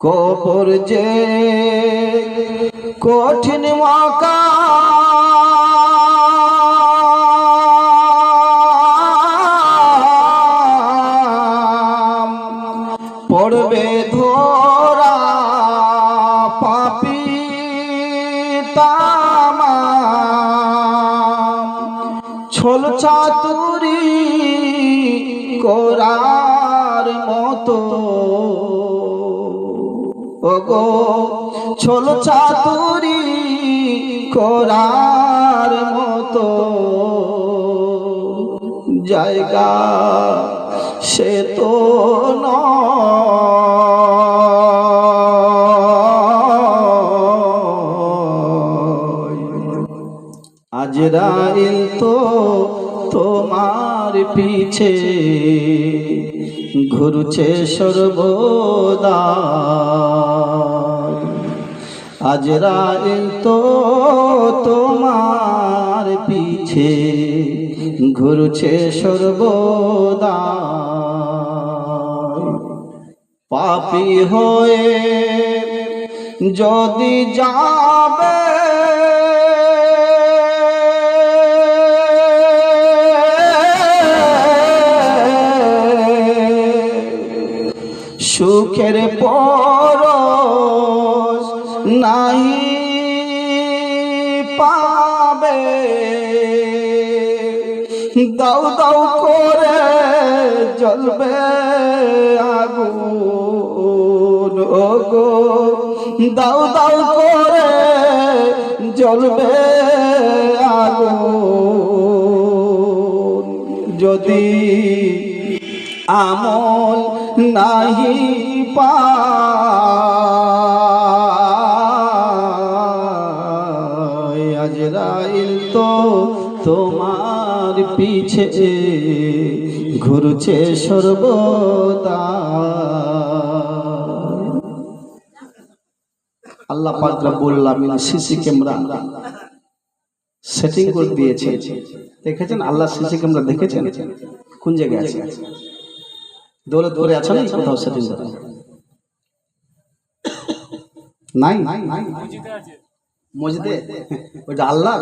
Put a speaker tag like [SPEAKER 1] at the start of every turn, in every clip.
[SPEAKER 1] কবর যে কঠিন পড়বে ধরা পাপি তামা। ছোল চাতুরি করার মতো। ওগো ছোল চাতুরি করার মতো। জায়গা সে তো নয়। আজরাইল তো তোমার পিছে, ঘুরছে সর্বদা। আজরাইল তো তোমার পিছে, ঘুরছে সর্বদা। পাপি হয়ে যদি যাবে সুখের পর নাহি পাবে। দাউ দাউ করে জ্বলবে আগুন ও গো দাউ দাউ করে জ্বলবে আগুন। যদি আমল নাহি পায় আজরাইল তো তোমার পিছে ঘুরছে সর্বদা। আল্লাহ পাক রব্বুল আলামিন সিসি ক্যামেরা সেটিং করে দিয়েছে। দেখেছেন? আল্লাহ সিসি ক্যামেরা দেখেছেন? কোন জায়গায় আছে? দৌলত করে আছে না কোথাও সেটিং করা নাই? মসজিদে ওইটা আল্লাহ?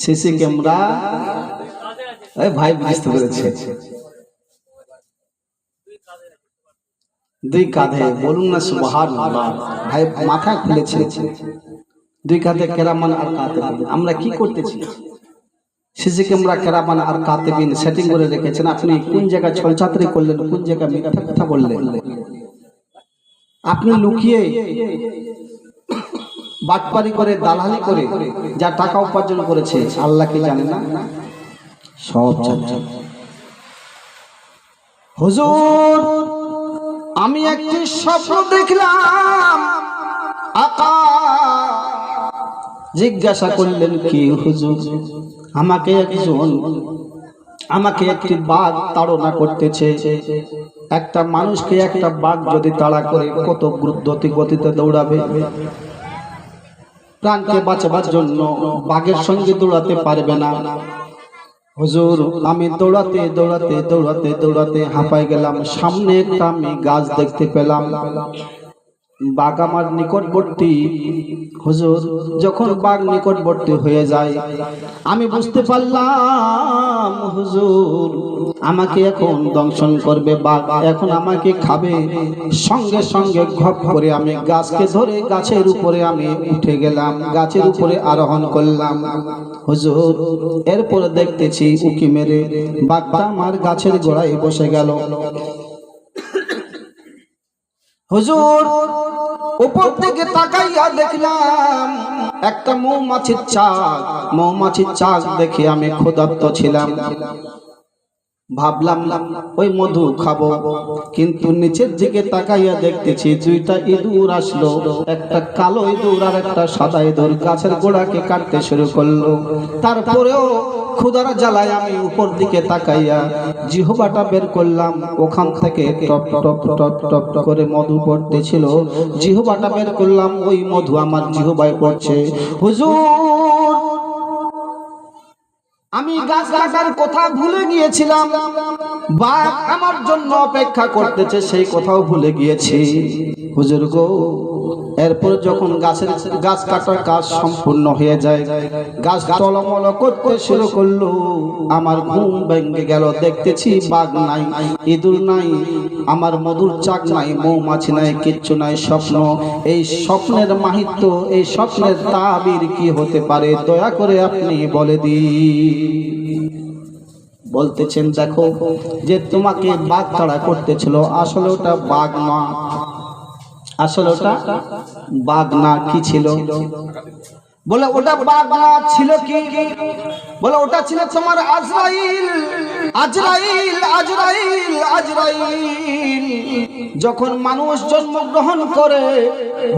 [SPEAKER 1] CC camera? এই ভাই বুঝতে পেরেছে। দুই কাঁধে বলুন না সুবহান ভাই মাথা খুলেছে। দুই কাঁধে কেরামান আর কাতেবিন আমরা কি করতেছি? সিসি ক্যামেরা কেরামান আর কাতেবিন সেটিং করে রেখেছেন। আপনি কোন জায়গায় ছলচাতরি করলেন, কোন জায়গায় মিথ্যা কথা বললেন? আপনি লুকিয়ে বাটপারি করে, দালালি করে যা টাকা উপার্জন করেছে, আল্লাহ কি জানে না? সব জানে। হুজুর, আমি একটি স্বপ্ন দেখলাম। আকা জিজ্ঞাসা করলেন, কি হুজুর? আমাকে একজন, আমাকে একটি বাঘ তাড়না করতেছে। একটা মানুষকে একটা বাঘ যদি তাড়া করে, কত দ্রুতি গতিতে দৌড়াবে। প্রাণকে বাঁচাবার জন্য বাঘের সঙ্গে দৌড়াতে পারবে না। হুজুর, আমি দৌড়াতে দৌড়াতে দৌড়াতে দৌড়াতে হাঁপাই গেলাম। সামনে একটা আমি গাছ দেখতে পেলাম। বাঘ আমার নিকটবর্তী। হুজুর, যখন বাঘ নিকটবর্তী হয়ে যায়, আমি বুঝতে পারলাম, হুজুর, আমাকে এখন দংশন করবে বাঘ, এখন আমাকে খাবে। সঙ্গে সঙ্গে ঘপ করে আমি গাছকে ধরে গাছের উপরে আমি উঠে গেলাম, গাছের উপরে আরোহণ করলাম। হুজুর, এরপরে দেখতেছি উকি মেরে বাঘটা আমার গাছের গোড়ায় বসে গেল। হুজুর উপর থেকে তাকাইয়া দেখলাম একটা মৌমাছির চাক। মৌমাছির চাক দেখে আমি ক্ষুধার্ত ছিলাম। ভাবলাম, ওই মধু খাব। কিন্তু নিচের দিকে তাকাইয়া দেখতেছি দুইটা ইঁদুর আসলো। একটা কালো ইঁদুর আর একটা সাদা ইঁদুর গাছের গোড়াকে কাটতে শুরু করল। তারপরেও ক্ষুদার জ্বালায় আমি উপর দিকে তাকাইয়া জিহবাটা বের করলাম। ওখান থেকে টপ টপ টপ টপ করে মধু পড়তেছিল। জিহবাটা বের করলাম, ওই মধু আমার জিহবায় পড়ছে। হুজুর আমি গাছ কাটার কথা ভুলে গিয়েছিলাম। বাঘ আমার জন্য অপেক্ষা করতেছে, সেই কথাও ভুলে গিয়েছি। হুজুর গো, এরপর যখন গাছের গাছ কাটার কাজ সম্পূর্ণ হয়ে যায়, গাছ টলমল করতে শুরু করল। আমার ঘুম ভেঙে গেল, দেখতেছি বাঘ নাই, ইঁদুর নাই, আমার মধুর চাক নাই, মৌমাছি নাই, কিচ্ছু নাই, স্বপ্ন। এই স্বপ্নের মাহিত্য, এই স্বপ্নের তাবির কি হতে পারে, দয়া করে আপনি বলে দিন। বলতেছেন, দেখো, যে তোমাকে বাঘ তাড়া করতেছিল, আসলে ওটা বাঘ মা আসলে ওটা বাঘ না, কি ছিল? বলে, ওটা না ছিল কি? বলে, ওটা ছিল তোমার আজরাইল আজরাইল আজরাইল আজরাইল। যখন মানুষ জন্মগ্রহণ করে,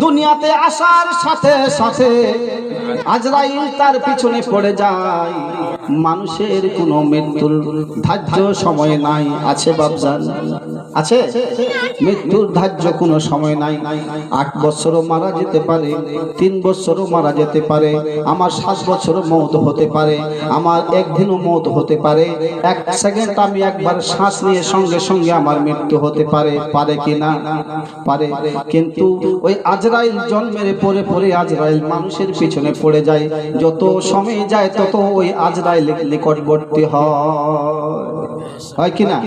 [SPEAKER 1] দুনিয়াতে আসার সাথে সাথে আজরাইল তার পিছনে পড়ে যায়। মানুষের কোনো মৃত্যুর ধার্য সময় নাই, আছে বাবজান আছে? মৃত্যুর ধার্য কোনো সময় নাই। আট বছরও মারা যেতে পারে, তিন বছরও মারা যেতে পারে। আমার সাত বছরও মৌত হতে পারে, আমার একদিনও মৌত হতে পারে, এক সেকেন্ড আমি একবার শ্বাস নিয়ে সঙ্গে সঙ্গে আমার মৃত্যু হতে পারে পারে কি না? পারে, কিন্তু ওই আজরাইল জন্মের পরে পরে আজরাইল মানুষের পিছনে পড়ে যায়, যত সময় যায় তত ওই আজরাইল নিকটবর্তী হয়। হয় কি না?